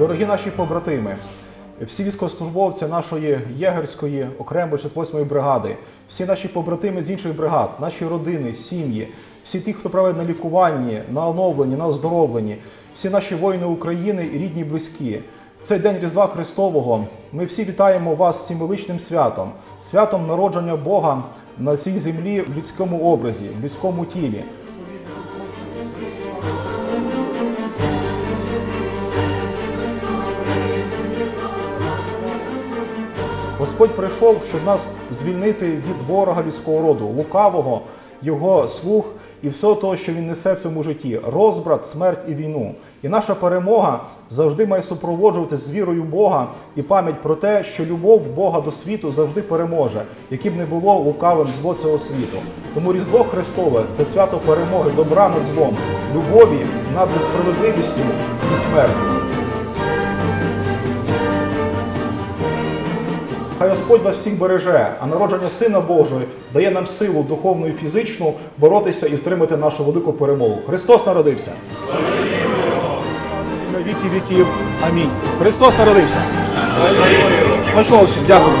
Дорогі наші побратими, всі військовослужбовці нашої єгерської окремої 68-ї бригади, всі наші побратими з інших бригад, наші родини, сім'ї, всі ті, хто править на лікуванні, на оновленні, на оздоровленні, всі наші воїни України і рідні близькі. В цей день Різдва Христового ми всі вітаємо вас з цим величним святом, святом народження Бога на цій землі в людському образі, в людському тілі. Господь прийшов, щоб нас звільнити від ворога людського роду, лукавого, його слуг і всього того, що він несе в цьому житті: розбрат, смерть і війну. І наша перемога завжди має супроводжуватися з вірою Бога і пам'ять про те, що любов Бога до світу завжди переможе, яким не було лукавим зло цього світу. Тому Різдво Христове це свято перемоги добра над злом, любові над несправедливістю і смертю. Хай Господь вас всіх береже, а народження Сина Божого дає нам силу духовну і фізичну боротися і стримати нашу велику перемогу. Христос народився! На віки віків. Амінь. Христос народився! Смачного всім, дякую.